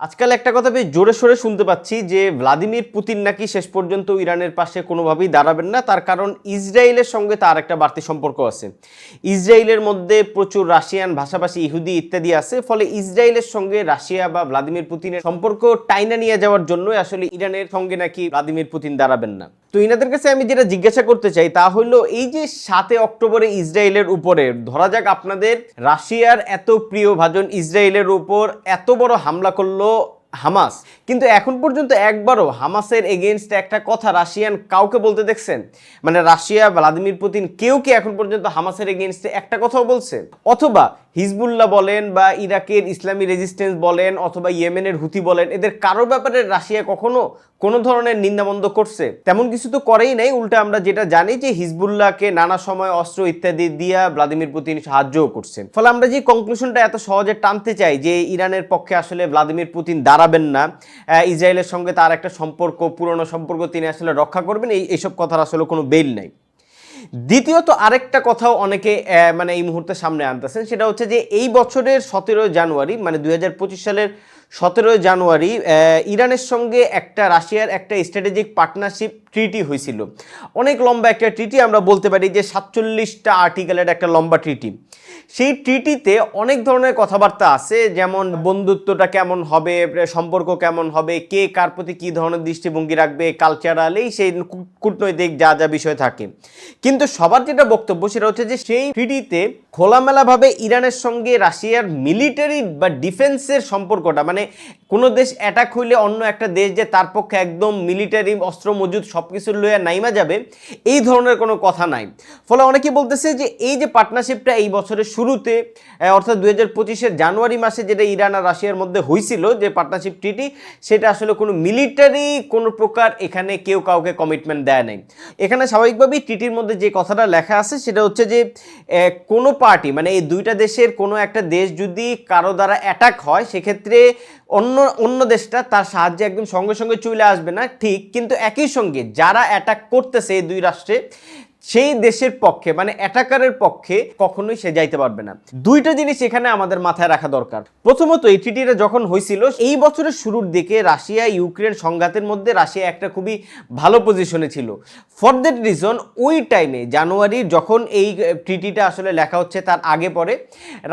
আজকাল একটা কথা বেশ জোরে সোরে শুনতে পাচ্ছি যে ভ্লাদিমির পুতিন নাকি শেষ পর্যন্ত ইরানের পাশে কোনোভাবেই দাঁড়াবেন না, তার কারণ ইসরায়েলের সঙ্গে তার একটা বাড়তি সম্পর্ক আছে। ইসরায়েলের মধ্যে প্রচুর রাশিয়ান ভাষাভাষী ইহুদি ইত্যাদি আছে, ফলে ইসরায়েলের সঙ্গে রাশিয়া বা ভ্লাদিমির পুতিনের সম্পর্ক টাইনা নিয়ে যাওয়ার জন্যই আসলে ইরানের সঙ্গে নাকি ভ্লাদিমির পুতিন দাঁড়াবেন না। তো ইনাদের কাছে আমি যেটা জিজ্ঞাসা করতে চাই, তা হলো এই যে সাতে অক্টোবরে ইসরায়েলের উপরে, ধরা যাক আপনাদের রাশিয়ার এত প্রিয় ভাজন ইসরায়েলের উপর এত বড় হামলা করল হামাস, কিন্তু এখন পর্যন্ত একবারও হামাসের এগেনস্টে একটা কথা রাশিয়ান কাউকে বলতে দেখছেন? মানে রাশিয়া, ভ্লাদিমির পুতিন কেউ কি এখন পর্যন্ত হামাসের এগেনস্টে একটা কথাও বলছে? অথবা হিজবুল্লাহ বলেন বা ইরাকের ইসলামী রেজিস্ট্যান্স বলেন অথবা ইয়েমেনের হুতি বলেন, এদের কারও ব্যাপারে রাশিয়া কখনো কোনো ধরনের নিন্দাবন্ধ করছে? তেমন কিছু তো করেই নাই, উল্টা আমরা যেটা জানি যে হিজবুল্লাহকে নানা সময় অস্ত্র ইত্যাদি দিয়া ভ্লাদিমির পুতিন সাহায্যও করছেন। ফলে আমরা যে কনক্লুশনটা এত সহজে টানতে চাই যে ইরানের পক্ষে আসলে ভ্লাদিমির পুতিন দাঁড়াবেন না ইসরায়েলের সঙ্গে তার একটা সম্পর্ক, পুরনো সম্পর্ক তিনি আসলে রক্ষা করবেন, এই এইসব কথার আসলে কোনো বেল নাই। দ্বিতীয়ত আরেকটা কথাও অনেকে মানে এই মুহূর্তে সামনে আনতেছেন, সেটা হচ্ছে যে এই বছরের সতেরোই জানুয়ারি মানে দুই হাজার পঁচিশ সালের সতেরোই জানুয়ারি ইরানের সঙ্গে একটা রাশিয়ার একটা স্ট্র্যাটেজিক পার্টনারশিপ ট্রিটি হয়েছিল। অনেক লম্বা একটা ট্রিটি আমরা বলতে পারি যে সাতচল্লিশটা আর্টিকেলের একটা লম্বা ট্রিটি সেই ট্রিটিতে অনেক ধরনের কথাবার্তা আছে, যেমন বন্ধুত্বটা কেমন হবে, সম্পর্ক কেমন হবে, কে কার প্রতি কী ধরনের দৃষ্টিভঙ্গি রাখবে কালচারালেই সেই কূটনৈতিক যা যা বিষয় থাকে। কিন্তু সবার যেটা বক্তব্য সেটা হচ্ছে যে সেই ট্রিটিতে খোলামেলাভাবে ইরানের সঙ্গে রাশিয়ার মিলিটারি বা ডিফেন্সের সম্পর্কটা মানে কোনো দেশ অ্যাটাক হইলে অন্য একটা দেশ যে তার পক্ষে একদম মিলিটারি অস্ত্র মজুদ সব কিছু লইয়া নাইমা যাবে, এই ধরনের কোনো কথা নাই। ফলে অনেকে বলতেছে যে এই যে পার্টনারশিপটা এই বছরের শুরুতে অর্থাৎ দু হাজার পঁচিশের জানুয়ারি মাসে যেটা ইরান আর রাশিয়ার মধ্যে হয়েছিল যে পার্টনারশিপ ট্রিটি সেটা আসলে কোনো মিলিটারি কোনো প্রকার এখানে কেউ কাউকে কমিটমেন্ট দেয় নাই। এখানে স্বাভাবিকভাবেই ট্রিটির মধ্যে যে কথাটা লেখা আছে, সেটা হচ্ছে যে কোনো পার্টি মানে এই দুইটা দেশের কোনো একটা দেশ যদি কারও দ্বারা অ্যাটাক হয়, সেক্ষেত্রে অন্য অন্য দেশটা তার সাহায্যে একদম সঙ্গে সঙ্গে চলে আসবে না, ঠিক, কিন্তু একই সঙ্গে যারা অ্যাটাক করতেছে এই দুই রাষ্ট্রে সেই দেশের পক্ষে মানে অ্যাটাকারের পক্ষে কখনোই সে যাইতে পারবে না। দুইটা জিনিস এখানে আমাদের মাথায় রাখা দরকার। প্রথমত, এই ট্রিটিটা যখন হয়েছিল এই বছরের শুরুর দিকে রাশিয়া, ইউক্রেন সংঘাতের মধ্যে রাশিয়া একটা খুবই ভালো পজিশনে ছিল। ফর দ্যাট রিজন ওই টাইমে জানুয়ারি যখন এই ট্রিটিটা আসলে লেখা হচ্ছে, তার আগে পরে,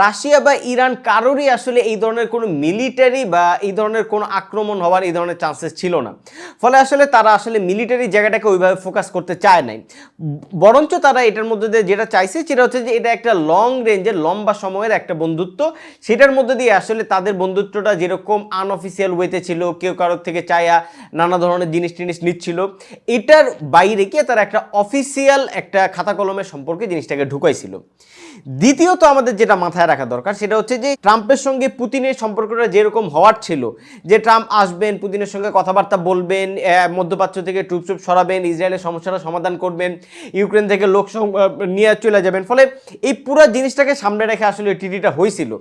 রাশিয়া বা ইরান কারোরই আসলে এই ধরনের কোনো মিলিটারি বা এই ধরনের কোনো আক্রমণ হওয়ার এই ধরনের চান্সেস ছিল না। ফলে আসলে তারা আসলে মিলিটারি জায়গাটাকে ওইভাবে ফোকাস করতে চায় নাই। বরঞ্চ তারা এটার মধ্যে দিয়ে যেটা চাইছে সেটা হচ্ছে যে এটা একটা লং রেঞ্জের লম্বা সময়ের একটা বন্ধুত্ব। সেটার মধ্যে দিয়ে আসলে তাদের বন্ধুত্বটা যেরকম আনঅফিসিয়াল ওয়েতে ছিল, কেউ কারোর থেকে চায়া, নানা ধরনের জিনিস টিনিস নিচ্ছিল। এটার বাইরে গিয়ে তারা একটা অফিসিয়াল একটা খাতা কলমের সম্পর্কে জিনিসটাকে ঢুকাইছিল। দ্বিতীয়ত আমাদের যেটা মাথায় রাখা দরকার সেটা হচ্ছে যে ট্রাম্পের সঙ্গে পুতিনের সম্পর্কটা যেরকম হওয়ার ছিল, যে ট্রাম্প আসবেন, পুতিনের সঙ্গে কথাবার্তা বলবেন মধ্যপ্রাচ্য থেকে ট্রুপ টুপ সরাবেন, ইসরায়েলের সমস্যাটা সমাধান করবেন, ইউক্রেন থেকে লোক নিয়ে চলে যাবেন, ফলে এই পুরো জিনিসটাকে সামনে রেখে আসলে টিটিটা হয়েছিল।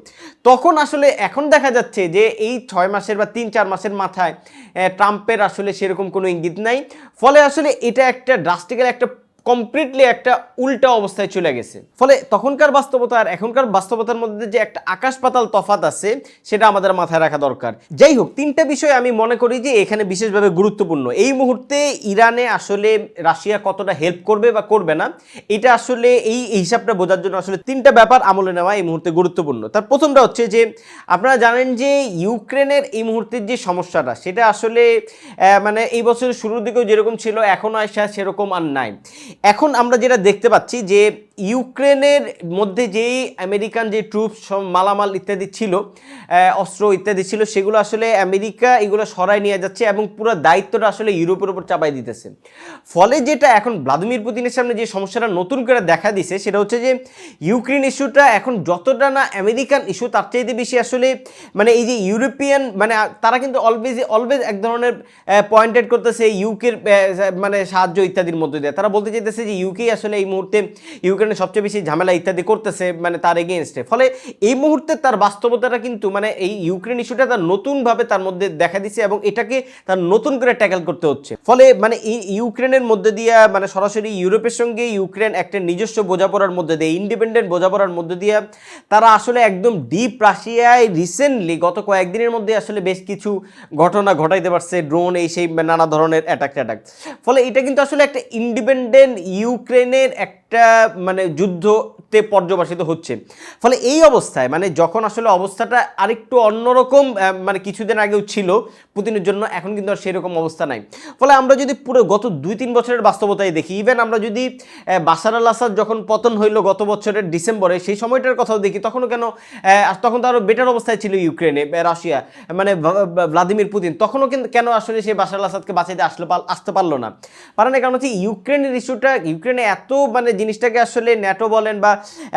তখন আসলে এখন দেখা যাচ্ছে যে এই ছয় মাসের বা তিন চার মাসের মাথায় ট্রাম্পের আসলে সেরকম কোনো ইঙ্গিত নাই। ফলে আসলে এটা একটা ড্রাস্টিক্যাল একটা কমপ্লিটলি একটা উল্টা অবস্থায় চলে গেছে। ফলে তখনকার বাস্তবতা আর এখনকার বাস্তবতার মধ্যে যে একটা আকাশ পাতাল তফাত আছে, সেটা আমাদের মাথায় রাখা দরকার। যাই হোক, তিনটা বিষয় আমি মনে করি যে এখানে বিশেষভাবে গুরুত্বপূর্ণ। এই মুহূর্তে ইরানে আসলে রাশিয়া কতটা হেল্প করবে বা করবে না, এটা আসলে এই হিসাবটা বোঝার জন্য আসলে তিনটা ব্যাপার আমলে নেওয়া এই মুহূর্তে গুরুত্বপূর্ণ। তার প্রথমটা হচ্ছে যে, আপনারা জানেন যে ইউক্রেনের এই মুহূর্তের যে সমস্যাটা, সেটা আসলে মানে এই বছরের শুরুর দিকেও যেরকম ছিল এখনও আসা সেরকম আর নাই। এখন আমরা যেটা দেখতে পাচ্ছি যে ইউক্রেনের মধ্যে যেই আমেরিকান যে ট্রুপস মালামাল ইত্যাদি ছিল অস্ত্র ইত্যাদি ছিল, সেগুলো আসলে আমেরিকা এগুলো সরাই নিয়ে যাচ্ছে এবং পুরো দায়িত্বটা আসলে ইউরোপের উপর চাপাই দিতেছে। ফলে যেটা এখন ভ্লাদিমির পুতিনের সামনে যে সমস্যাটা নতুন করে দেখা দিছে, সেটা হচ্ছে যে ইউক্রেন ইস্যুটা এখন যতটা না আমেরিকান ইস্যু তার চাইতে বেশি আসলে মানে এই যে ইউরোপিয়ান মানে তারা কিন্তু অলওয়েজ অলওয়েজ এক ধরনের পয়েন্টেড করতেছে ইউকের মানে সাহায্য ইত্যাদির মধ্যে দিয়ে। তারা বলতে চাইতেছে যে ইউকে আসলে এই মুহূর্তে ইউক্রেন ইউক্রেনে সবচেয়ে বেশি ঝামেলা ইত্যাদি করতেছে মানে তার এগেনস্টে ফলে এই মুহূর্তে তার বাস্তবতাটা কিন্তু মানে এই ইউক্রেন ইস্যুটা তার নতুনভাবে তার মধ্যে দেখা দিচ্ছে এবং এটাকে তার নতুন করে ট্যাকেল করতে হচ্ছে। ফলে মানে এই ইউক্রেনের মধ্যে দিয়ে মানে সরাসরি ইউরোপের সঙ্গে ইউক্রেন একটা নিজস্ব বোঝাপড়ার মধ্যে দিয়ে ইন্ডিপেন্ডেন্ট বোঝাপড়ার মধ্যে দিয়ে, তারা আসলে একদম ডিপ রাশিয়ায় রিসেন্টলি গত কয়েকদিনের মধ্যে আসলে বেশ কিছু ঘটনা ঘটাইতে পারছে ড্রোন এই সেই নানা ধরনের অ্যাটাক ট্যাটাক ফলে এটা কিন্তু আসলে একটা ইন্ডিপেন্ডেন্ট ইউক্রেনের একটা মানে যুদ্ধতে পর্যবেসিত হচ্ছে। ফলে এই অবস্থায় মানে যখন আসলে অবস্থাটা আরেকটু অন্যরকম মানে কিছুদিন আগেও ছিল, পুতিনের জন্য এখন কিন্তু আর সেরকম অবস্থা নাই। ফলে আমরা যদি পুরো গত দুই তিন বছরের বাস্তবতায় দেখি ইভেন আমরা যদি বাশার আল আসাদ যখন পতন হইল গত বছরের ডিসেম্বরে, সেই সময়টার কথাও দেখি, তখনও কেন তখন তো আরও বেটার অবস্থায় ছিল ইউক্রেনে রাশিয়া মানে ভ্লাদিমির পুতিন, তখনও কিন্তু কেন আসলে সে বাশার আল আসাদকে বাঁচাইতে আসলে আসতে পারল না। পারে না কারণ হচ্ছে ইউক্রেনের ইস্যুটা ইউক্রেনে এত মানে জিনিসটাকে আসলে ন্যাটো বলেন বা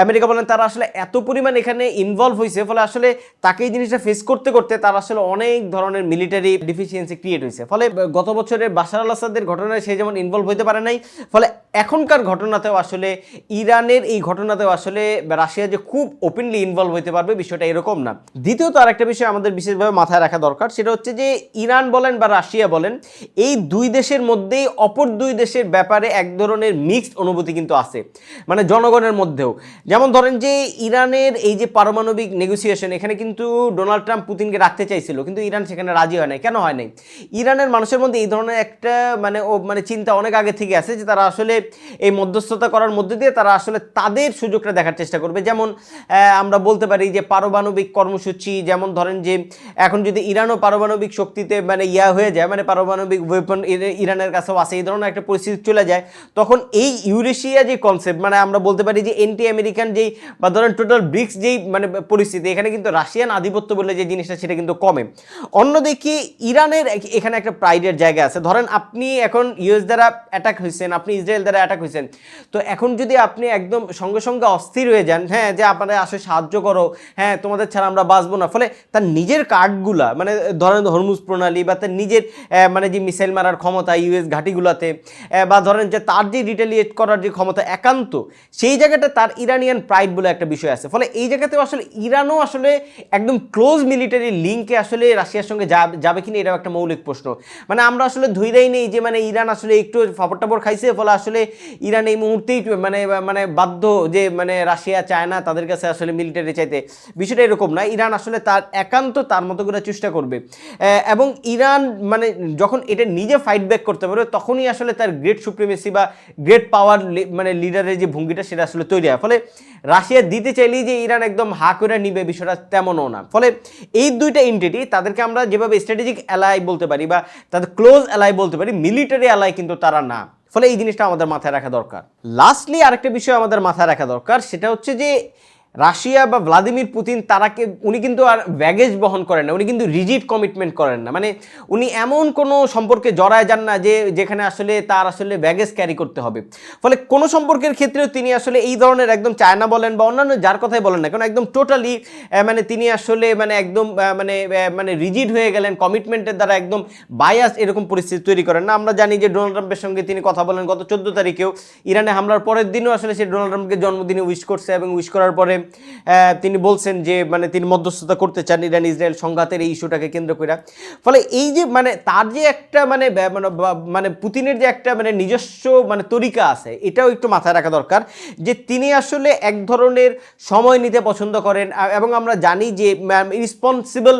আমেরিকা বলেন, তারা আসলে এত পরিমাণ এখানে ইনভলভ হয়েছে ফলে আসলে তাকে এই জিনিসটা ফেস করতে করতে তার আসলে অনেক ধরনের মিলিটারি ডিফিসিয়েন্সি ক্রিয়েট হয়েছে ফলে গত বছরের বাশার আল আসাদের ঘটনায় সে যেমন ইনভলভ হতে পারে নাই, ফলে এখনকার ঘটনাতেও আসলে ইরানের এই ঘটনাতেও আসলে রাশিয়া যে খুব ওপেনলি ইনভলভ হতে পারবে বিষয়টা এরকম না। দ্বিতীয়ত আরেকটা বিষয় আমাদের বিশেষভাবে মাথায় রাখা দরকার, সেটা হচ্ছে যে ইরান বলেন বা রাশিয়া বলেন, এই দুই দেশের মধ্যেই অপর দুই দেশের ব্যাপারে এক ধরনের মিক্সড অনুভূতি কিন্তু আছে। মানে জনগণের মধ্যেও। যেমন ধরেন যে ইরানের এই যে পারমাণবিক নেগোসিয়েশন এখানে কিন্তু ডোনাল্ড ট্রাম্প পুতিনকে রাখতে চাইছিল, কিন্তু ইরান সেখানে রাজি হয় নাই। কেন হয় নাই? ইরানের মানুষের মধ্যে এই ধরনের একটা মানে ও মানে চিন্তা অনেক আগে থেকে আছে যে তারা আসলে এই মধ্যস্থতা করার মধ্যে দিয়ে তারা আসলে তাদের সুযোগটা দেখার চেষ্টা করবে। যেমন আমরা বলতে পারি যে পারমাণবিক কর্মসূচি, যেমন ধরেন যে এখন যদি ইরানও পারমাণবিক শক্তিতে মানে ইয়া হয়ে যায় মানে পারমাণবিক ওয়েপন ইরানের কাছেও আছে, এই ধরনের একটা পরিস্থিতি চলে যায়, তখন এই ইউরেশিয়া যে কনসেপ্ট মানে আমরা বলতে পারি যে এন্টি আমেরিকান যেই বা ধরেন টোটাল ব্রিক্স যেই মানে পরিস্থিতি, এখানে কিন্তু রাশিয়ান আধিপত্য বলে যে জিনিসটা সেটা কিন্তু কমে। অন্যদিকে ইরানের এখানে একটা প্রাইডের জায়গা আছে। ধরেন আপনি এখন ইউএস দ্বারা অ্যাটাক হয়েছেন আপনি ইসরায়েল দ্বারা অ্যাটাক হয়েছেন তো এখন যদি আপনি একদম সঙ্গে সঙ্গে অস্থির হয়ে যান হ্যাঁ যে আপনারা আসে সাহায্য করো হ্যাঁ তোমাদের ছাড়া আমরা বাঁচবো না। ফলে তার নিজের কার্ডগুলা মানে ধরেন হরমুজ প্রণালী বা তার নিজের মানে যে মিসাইল মারার ক্ষমতা ইউএস ঘাঁটিগুলোতে বা ধরেন যে তার যে রিটেলিয়েট করার যে ক্ষমতা একান্ত, সেই জায়গাটা তার ইরানিয়ান প্রাইড বলে একটা বিষয় আছে। ফলে এই জায়গাতেও আসলে ইরানও আসলে একদম ক্লোজ মিলিটারি লিঙ্কে আসলে রাশিয়ার সঙ্গে যাবে যাবে কিনা এটাও একটা মৌলিক প্রশ্ন। মানে আমরা আসলে ধৈরাই নেই যে মানে ইরান আসলে একটু ফাপড় টাপড় খাইছে, ফলে আসলে ইরান এই মুহূর্তেই মানে মানে বাধ্য যে মানে রাশিয়া চায় না তাদের কাছে আসলে মিলিটারি চাইতে বিষয়টা এরকম না। ইরান আসলে তার একান্ত তার মতো করে চেষ্টা করবে। এবং ইরান মানে যখন এটা নিজে ফাইট ব্যাক করতে পারবে, তখনই আসলে তার গ্রেট সুপ্রিমেসি বা গ্রেট পাওয়ার মানে লিডারের যে ভঙ্গিটা সেটা আসলে তৈরি হয় ফলে রাশিয়া দিতে চাইলেই যে ইরান একদম হা করে নিবে বিষয়টা তেমনও না। ফলে এই দুইটা এন্টিটি তাদেরকে আমরা যেভাবে স্ট্র্যাটেজিক অ্যালাই বলতে পারি বা তাদের ক্লোজ অ্যালাই বলতে পারি মিলিটারি অ্যালাই কিন্তু তারা না। ফলে এই জিনিসটা আমাদের মাথায় রাখা দরকার। লাস্টলি আরেকটা বিষয় আমাদের মাথায় রাখা দরকার, সেটা হচ্ছে যে রাশিয়া বা ভ্লাদিমির পুতিন, তারাকে উনি কিন্তু আর ব্যাগেজ বহন করেন না, উনি কিন্তু রিজিড কমিটমেন্ট করেন না। মানে উনি এমন কোনো সম্পর্কে জড়ায় যান না যে, যেখানে আসলে তার আসলে ব্যাগেজ ক্যারি করতে হবে। ফলে কোনো সম্পর্কের ক্ষেত্রেও তিনি আসলে এই ধরনের একদম চায়না বলেন বা অন্যান্য যার কথাই বলেন না, কারণ একদম টোটালি মানে তিনি আসলে মানে একদম মানে মানে রিজিড হয়ে গেলেন, কমিটমেন্টের দ্বারা একদম বায়াস এরকম পরিস্থিতি তৈরি করেন না। আমরা জানি যে ডোনাল্ড ট্রাম্পের সঙ্গে তিনি কথা বলেন গত চোদ্দ তারিখেও, ইরানে হামলার পরের দিনও আসলে সে ডোনাল্ড ট্রাম্পকে জন্মদিনে উইশ করছে এবং উইশ করার পরে তিনি বলছেন যে মানে তিনি মধ্যস্থতা করতে চান ইরান ইসরায়েল সংঘাতের এই ইস্যুটাকে কেন্দ্র করে ফলে এই যে মানে তার যে একটা মানে মানে মানে পুতিনের যে একটা মানে নিজস্ব মানে তরিকা আছে, এটাও একটু মাথায় রাখা দরকার যে, তিনি আসলে এক ধরনের সময় নিতে পছন্দ করেন। এবং আমরা জানি যে রিসপন্সিবল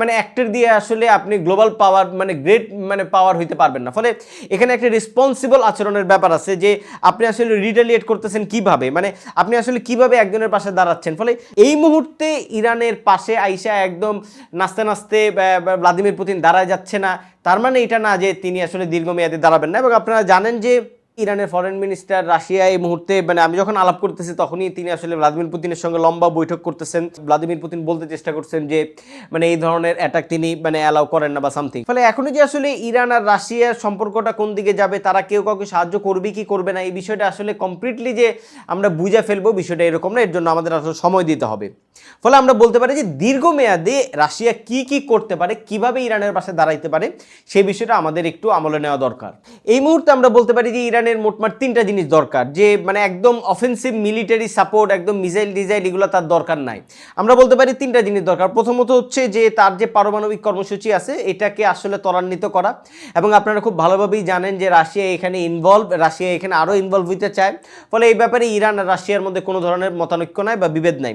মানে অ্যাক্টর দিয়ে আসলে আপনি গ্লোবাল পাওয়ার মানে গ্রেট মানে পাওয়ার হইতে পারবেন না। ফলে এখানে একটা রেসপন্সিবল আচরণের ব্যাপার আছে যে, আপনি আসলে রিটালিয়েট করতেছেন কীভাবে? মানে আপনি আসলে কীভাবে একজনের পাশে দাঁড়াচ্ছেন। ফলে এই মুহূর্তে ইরানের পাশে আইসা একদম নাস্তে নাস্তে ভ্লাদিমির পুতিন দাঁড়ায় যাচ্ছে না। তার মানে এটা না যে তিনি আসলে দীর্ঘমেয়াদে দাঁড়াবেন না। এবং আপনারা জানেন যে ইরানের ফরেন মিনিস্টার রাশিয়া এই মুহূর্তে মানে আমি যখন আলাপ করতেছি তখনই তিনি আসলে ভ্লাদিমির পুতিনের সঙ্গে লম্বা বৈঠক করতেছেন। ভ্লাদিমির পুতিন বলতে চেষ্টা করছেন যে মানে এই ধরনের অ্যাটাক তিনি মানে অ্যালাউ করেন না বা সামথিং ফলে এখনও যে আসলে ইরান আর রাশিয়ার সম্পর্কটা কোন দিকে যাবে, তারা কেউ কাউকে সাহায্য করবে কি করবে না, এই বিষয়টা আসলে কমপ্লিটলি যে আমরা বুঝে ফেলব বিষয়টা এরকম না, এর জন্য আমাদের আসলে সময় দিতে হবে। ফলে আমরা বলতে পারি যে দীর্ঘমেয়াদে রাশিয়া কি কি করতে পারে, কীভাবে ইরানের পাশে দাঁড়াইতে পারে সেই বিষয়টা আমাদের একটু আমলে নেওয়া দরকার। এই মুহূর্তে আমরা বলতে পারি যে ইরানের মোটমাট তিনটা জিনিস দরকার, যে মানে একদম অফেন্সিভ মিলিটারি সাপোর্ট একদম মিসাইল ডিজাইল এগুলো তার দরকার নাই। আমরা বলতে পারি তিনটা জিনিস দরকার। প্রথমত হচ্ছে যে তার যে পারমাণবিক কর্মসূচি আছে, এটাকে আসলে ত্বরান্বিত করা এবং আপনারা খুব ভালোভাবেই জানেন যে রাশিয়া এখানে ইনভলভ রাশিয়া এখানে আরও ইনভলভ হইতে চায়। ফলে এই ব্যাপারে ইরান আর রাশিয়ার মধ্যে কোনো ধরনের মতানৈক্য নাই বা বিভেদ নাই।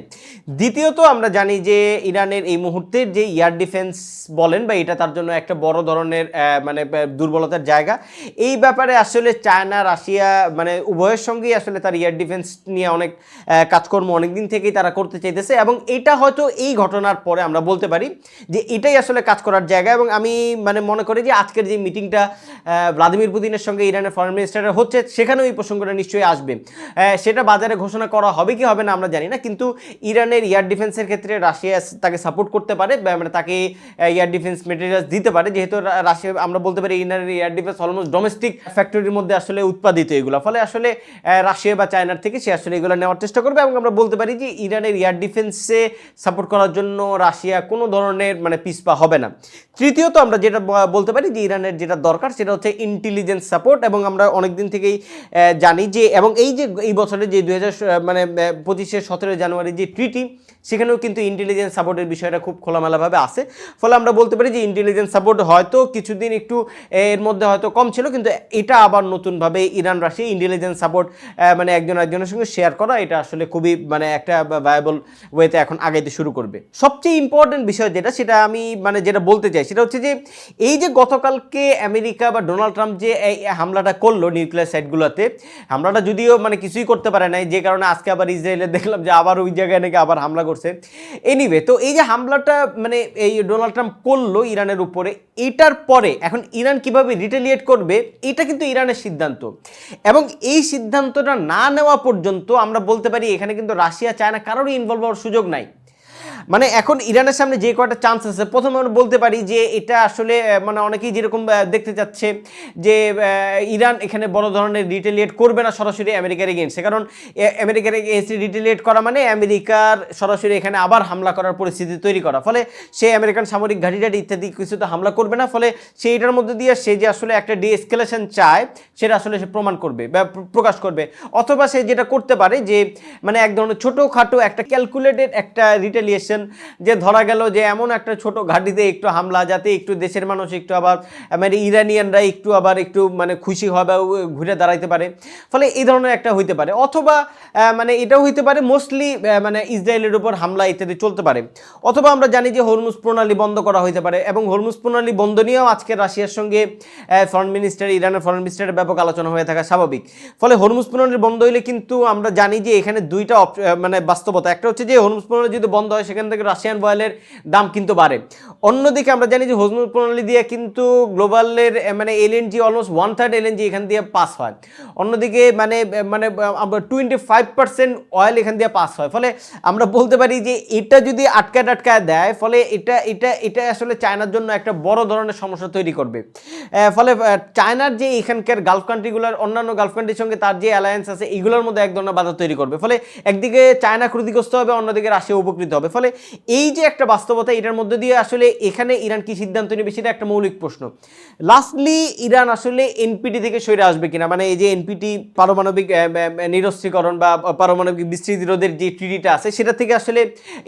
দ্বিতীয়ত আমরা জানি যে ইরানের এই মুহূর্তের যে এয়ার ডিফেন্স বলেন বা এটা তার জন্য একটা বড় ধরনের মানে দুর্বলতার জায়গা, এই ব্যাপারে আসলে চায়না, রাশিয়া মানে উভয়ের সঙ্গেই আসলে তার এয়ার ডিফেন্স নিয়ে অনেক কাজকর্ম অনেক দিন থেকেই তারা করতে চাইতেছে এবং এটা হয়তো এই ঘটনার পরে আমরা বলতে পারি যে এটাই আসলে কাজ করার জায়গা এবং আমি মানে মনে করি যে আজকের যে মিটিংটা ভ্লাদিমির পুতিনের সঙ্গে ইরানের ফরেন মিনিস্টারের হচ্ছে সেখানেও এই প্রসঙ্গটা নিশ্চয়ই আসবে। সেটা বাজারে ঘোষণা করা হবে কি হবে না আমরা জানি না, কিন্তু ইরানের এয়ার ডিফেন্সের ক্ষেত্রে রাশিয়া তাকে সাপোর্ট করতে পারে মানে তাকে এয়ার ডিফেন্স মেটেরিয়ালস দিতে পারে। যেহেতু রাশিয়া আমরা বলতে পারি ইরানের এয়ার ডিফেন্স অলমোস্ট ডোমেস্টিক ফ্যাক্টরির মধ্যে আসলে উৎপাদিত এগুলো। ফলে আসলে রাশিয়া বা চায়নার থেকে সে আসলে এগুলো নেওয়ার চেষ্টা করবে এবং আমরা বলতে পারি যে ইরানের এয়ার ডিফেন্সে সাপোর্ট করার জন্য রাশিয়া কোনো ধরনের মানে পিসপা হবে না। তৃতীয়ত আমরা যেটা বলতে পারি যে ইরানের যেটা দরকার সেটা হচ্ছে ইন্টেলিজেন্স সাপোর্ট এবং আমরা অনেক দিন থেকেই জানি যে এবং এই যে এই বছরে যে দু হাজার মানে পঁচিশে সতেরো জানুয়ারি যে ট্রিটি সেখানেও কিন্তু ইন্টেলিজেন্স সাপোর্টের বিষয়টা খুব খোলামেলাভাবে আসে ফলে আমরা বলতে পারি যে ইন্টেলিজেন্স সাপোর্ট হয়তো কিছুদিন একটু, এর মধ্যে হয়তো কম ছিল, কিন্তু এটা আবার নতুনভাবে ইরান, রাশিয়া ইন্টেলিজেন্স সাপোর্ট মানে একজন একজনের সঙ্গে শেয়ার করা, এটা আসলে খুবই মানে একটা ভায়াবল ওয়েতে এখন আগাইতে শুরু করবে। সবচেয়ে ইম্পর্টেন্ট বিষয় যেটা, সেটা আমি মানে যেটা বলতে চাই, সেটা হচ্ছে যে এই যে গতকালকে আমেরিকা বা ডোনাল্ড ট্রাম্প যে এই হামলাটা করল নিউক্লিয়ার সাইটগুলোতে, হামলাটা যদিও মানে কিছুই করতে পারে নাই, যে কারণে আজকে আবার ইসরায়েলে দেখলাম যে আবার ওই জায়গায় নাকি আবার হামলা করছে। এনিওয়ে তো এই যে হামলাটা মানে এই ডোনাল্ড ট্রাম্প করল ইরানের উপরে, এটার পরে এখন ইরান কীভাবে রিটেলিয়েট করবে, এটা কিন্তু ইরানের সিদ্ধান্ত। এবং এই সিদ্ধান্তটা না নেওয়া পর্যন্ত আমরা বলতে পারি এখানে কিন্তু রাশিয়া চায়না কারোরই ইনভলভ হওয়ার সুযোগ নাই। মানে এখন ইরানের সামনে যে কয়টা চান্স আছে, প্রথমে আমরা বলতে পারি যে এটা আসলে মানে অনেকেই যেরকম দেখতে চাচ্ছে যে ইরান এখানে বড় ধরনের রিটেলিয়েট করবে না সরাসরি আমেরিকার এগেনস্টে কারণ আমেরিকার এগেনস্টে রিটেলিয়েট করা মানে আমেরিকার সরাসরি এখানে আবার হামলা করার পরিস্থিতি তৈরি করা। ফলে সে আমেরিকান সামরিক ঘাঁটি টাটি ইত্যাদি কিছুতে হামলা করবে না, ফলে সে এটার মধ্যে দিয়ে সে যে আসলে একটা ডিএসকেলেশন চায়, সেটা আসলে সে প্রমাণ করবে বা প্রকাশ করবে। অথবা সে যেটা করতে পারে যে মানে এক ধরনের ছোটোখাটো একটা ক্যালকুলেটেড একটা রিটেলিয়েশন যে ধরা গেল যে এমন একটা ছোট ঘাটিতে একটু হামলা, যাতে একটু দেশের মানুষ একটু আবার মানে ইরানিয়ানরা একটু আবার একটু মানে খুশি হবে ঘুরে দাঁড়াইতে পারে। ফলে এই ধরনের একটা হইতে পারে। অথবা মানে এটাও হইতে পারে মোস্টলি মানে ইসরায়েলের উপর হামলা ইত্যাদি চলতে পারে। অথবা আমরা জানি যে হরমুজ প্রণালী বন্ধ করা হইতে পারে এবং হরমুজ প্রণালী বন্ধ নিয়েও আজকে রাশিয়ার সঙ্গে ফরেন মিনিস্টার ইরানের ফরেন মিনিস্টারের ব্যাপক আলোচনা হয়ে থাকা স্বাভাবিক। ফলে হরমুজ প্রণালী বন্ধ হইলে কিন্তু আমরা জানি যে এখানে দুইটা মানে বাস্তবতা। একটা হচ্ছে যে হরমুজ প্রণালী যদি বন্ধ হয়, সেখান থেকে রাশিয়ান বয়েলের দাম কিন্তু বাড়ে। অন্যদিকে আমরা জানি যে হরমুজ প্রণালী দিয়ে কিন্তু গ্লোবালের মানে LNG almost one third LNG এখান দিয়ে পাস হয়। অন্যদিকে মানে মানে আমরা টোয়েন্টি ফাইভ অয়েল এখান দিয়ে পাস হয়। ফলে আমরা বলতে পারি যে এটা যদি আটকায় টাটকায় দেয়, ফলে এটা এটা এটা আসলে চায়নার জন্য একটা বড় ধরনের সমস্যা তৈরি করবে। ফলে চায়নার যে এখানকার গালফ কান্ট্রিগুলোর অন্যান্য গালফ কান্ট্রির সঙ্গে তার যে অ্যালায়েন্স আছে, এগুলোর মধ্যে এক ধরনের বাধা তৈরি করবে। ফলে একদিকে চায়না ক্ষতিগ্রস্ত হবে, অন্যদিকে রাশিয়া উপকৃত হবে। ফলে এই যে একটা বাস্তবতা এটার মধ্যে দিয়ে আসলে এখানে ইরান কি সিদ্ধান্ত নেবে সেটা একটা মৌলিক প্রশ্ন। লাস্টলি ইরান আসলে এনপিটি থেকে সরে আসবে কিনা মানে এই যে এনপিটি পারমাণবিক নিরস্ত্রীকরণ বা পারমাণবিক বিস্তৃতি রোধের যে ট্রিটিটা আছে, সেটা থেকে আসলে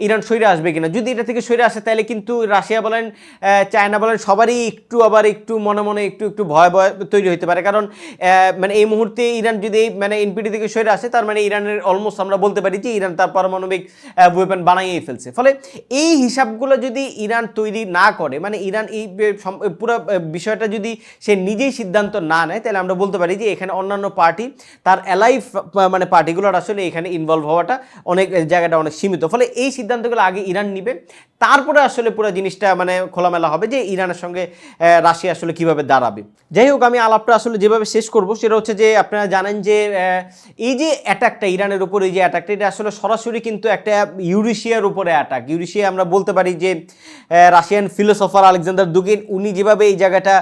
ইরান সরে আসবে কিনা। যদি এটা থেকে সরে আসে, তাহলে কিন্তু রাশিয়া বলেন চায়না বলেন, সবারই একটু আবার একটু মনে মনে একটু একটু ভয় ভয় তৈরি হতে পারে। কারণ মানে এই মুহূর্তে ইরান যদি মানে এনপিটি থেকে সরে আসে, তার মানে ইরানের অলমোস্ট আমরা বলতে পারি যে ইরান তার পারমাণবিক ওয়েপন বানাইয়ে ফেলছে। ফলে এই হিসাবগুলো যদি ইরান তৈরি না করে মানে ইরান এই পুরো বিষয়টা যদি সে নিজেই সিদ্ধান্ত না নেয়, তাহলে আমরা বলতে পারি যে এখানে অন্যান্য পার্টি, তার অ্যালাইভ মানে পার্টিগুলোর আসলে এখানে ইনভলভ হওয়াটা অনেক, জায়গাটা অনেক সীমিত। ফলে এই সিদ্ধান্তগুলো আগে ইরান নিবে তারপরে আসলে পুরো জিনিসটা মানে খোলামেলা হবে যে ইরানের সঙ্গে রাশিয়া আসলে কীভাবে দাঁড়াবে। যাই হোক, আমি আলাপটা আসলে যেভাবে শেষ করব সেটা হচ্ছে যে আপনারা জানেন যে এই যে অ্যাটাকটা ইরানের উপর, এই যে অ্যাটাকটা এটা আসলে সরাসরি কিন্তু একটা ইউরেশিয়ার উপরে অ্যাটাক ইউরেশিয়া আমরা বলতে পারি যে রাশিয়ান ফিলোসফার আলেকজান্ডার দুগিন উনি যেভাবে এই জায়গাটা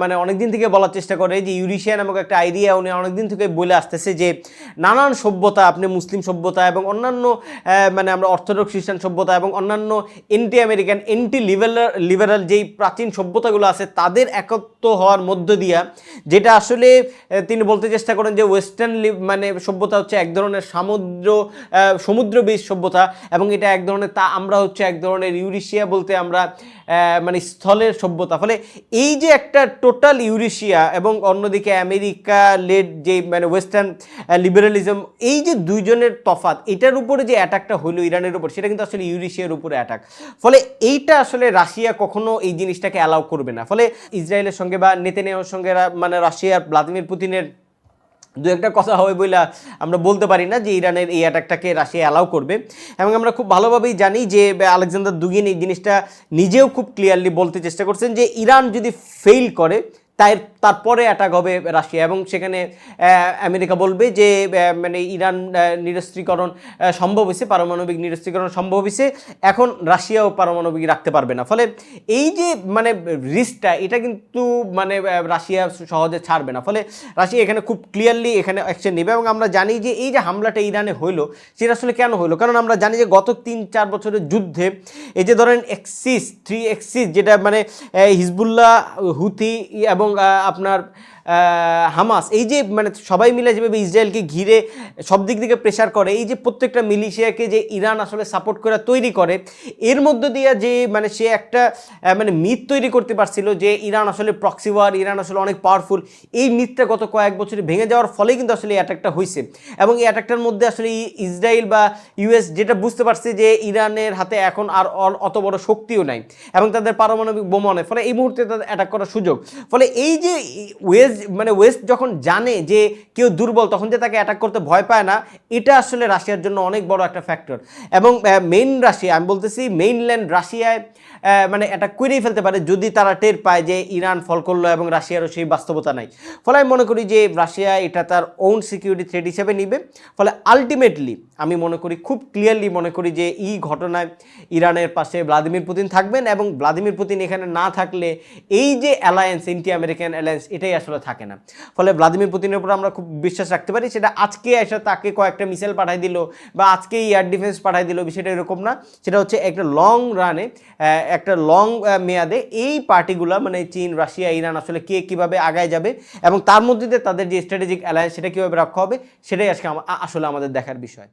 মানে অনেকদিন থেকে বলার চেষ্টা করে যে ইউরিশিয়া নামক একটা আইডিয়া উনি অনেকদিন থেকে বলে আসতেছে যে নানান সভ্যতা, আপনি মুসলিম সভ্যতা এবং অন্যান্য মানে আমরা অর্থোডক্স খ্রিস্টান সভ্যতা এবং অন্যান্য anti American anti liberal liberal যেই প্রাচীন সভ্যতাগুলো আছে, তাদের একত্র হওয়ার মধ্য দিয়া, যেটা আসলে তিনি বলতে চেষ্টা করেন যে ওয়েস্টার্ন মানে সভ্যতা হচ্ছে এক ধরনের সমুদ্র সমুদ্র সভ্যতা এবং এটা এক ধরনের তা, আমরা হচ্ছে এক ধরনের ইউরিশিয়া বলতে আমরা মানে স্থলের সভ্যতা। ফলে এই যে একটা টোটাল ইউরেশিয়া এবং অন্যদিকে আমেরিকা লেড যে মানে ওয়েস্টার্ন লিবারালিজম এই যে দুইজনের তফাত এটার উপরে যে অ্যাটাকটা হলো ইরানের উপর, সেটা কিন্তু আসলে ইউরেশিয়ার উপরে অ্যাটাক ফলে এইটা আসলে রাশিয়া কখনো এই জিনিসটাকে অ্যালাউ করবে না। ফলে ইসরায়েলের সঙ্গে বা নেতেনিয়াহুর সঙ্গে মানে রাশিয়ার ভ্লাদিমির পুতিনের দু একটা কথা হবে বলে আমরা বলতে পারি না যে ইরানের এই অ্যাটাকটাকে রাশিয়া অ্যালাউ করবে। এবং আমরা খুব ভালোভাবেই জানি যে আলেকজান্ডার দুগিন এই জিনিসটা নিজেও খুব ক্লিয়ারলি বলতে চেষ্টা করছেন যে, ইরান যদি ফেইল করে তাই তারপরে অ্যাটাক হবে রাশিয়া এবং সেখানে আমেরিকা বলবে যে মানে ইরান নিরস্ত্রীকরণ সম্ভব হয়েছে, পারমাণবিক নিরস্ত্রীকরণ সম্ভব হয়েছে। এখন রাশিয়াও পারমাণবিক রাখতে পারবে না। ফলে এই যে মানে রিস্কটা এটা কিন্তু মানে রাশিয়া সহজে ছাড়বে না। ফলে রাশিয়া এখানে খুব ক্লিয়ারলি এখানে অ্যাকশন নেবে এবং আমরা জানি যে, এই যে হামলাটা ইরানে হইল, সেটা আসলে কেন হইল? কারণ আমরা জানি যে, গত তিন চার বছরের যুদ্ধে এই যে ধরেন এক্সিস থ্রি এক্সিস যেটা মানে হিজবুল্লাহ, হুথি এবং আপনার হামাস, এই যে মানে সবাই মিলে যেভাবে ইসরায়েলকে ঘিরে সব দিক থেকে প্রেশার করে, এই যে প্রত্যেকটা মিলিশিয়াকে যে ইরান আসলে সাপোর্ট করে, তৈরি করে, এর মধ্য দিয়ে যে মানে সে একটা মানে মিথ তৈরি করতে পারছিল যে ইরান আসলে প্রক্সিওয়ার ইরান আসলে অনেক পাওয়ারফুল এই মিথটা গত কয়েক বছরে ভেঙে যাওয়ার ফলে কিন্তু আসলে এই অ্যাটাকটা হয়েছে এবং এই অ্যাটাকটার মধ্যে আসলে ইসরায়েল বা ইউএস যেটা বুঝতে পারছে যে ইরানের হাতে এখন আর অত বড় শক্তিও নাই, এবং তাদের পারমাণবিক বোমা নেই, ফলে এই মুহূর্তে তাদের অ্যাটাক করার সুযোগ। ফলে এই যে ওয়েস্ট মানে ওয়েস্ট যখন জানে যে কেউ দুর্বল, তখন যে তাকে অ্যাটাক করতে ভয় পায় না, এটা আসলে রাশিয়ার জন্য অনেক বড় একটা ফ্যাক্টর এবং মেইন রাশিয়া, আমি বলতেছি মেইনল্যান্ড রাশিয়ায় মানে অ্যাটাক করেই ফেলতে পারে যদি তারা টের পায় যে ইরান ফল করল এবং রাশিয়ারও সেই বাস্তবতা নাই। ফলে আমি মনে করি যে রাশিয়া এটা তার ওন সিকিউরিটি থ্রেট হিসেবে নিবে। ফলে আলটিমেটলি আমি মনে করি খুব ক্লিয়ারলি মনে করি যে এই ঘটনায় ইরানের পাশে ভ্লাদিমির পুতিন থাকবেন এবং ভ্লাদিমির পুতিন এখানে না থাকলে এই যে অ্যালায়েন্স ইন্টি আমেরিকান অ্যালায়েন্স এটাই আসলে থাকে না। ফলে ভ্লাদিমির পুতিনের উপর আমরা খুব বিশ্বাস রাখতে পারি, সেটা আজকে এসে তাকে কয়েকটা মিসাইল পাঠাই দিল বা আজকে এয়ার ডিফেন্স পাঠাই দিল, বিষয়টা এরকম না। সেটা হচ্ছে একটা লং রানে একটা লং মেয়াদে এই পার্টিগুলো মানে চীন, রাশিয়া, ইরান আসলে কে কীভাবে আগায় যাবে এবং তার মধ্যে তাদের যে স্ট্র্যাটেজিক অ্যালায়েন্স সেটা কীভাবে রক্ষা হবে, সেটাই আজকে আসলে আমাদের দেখার বিষয়।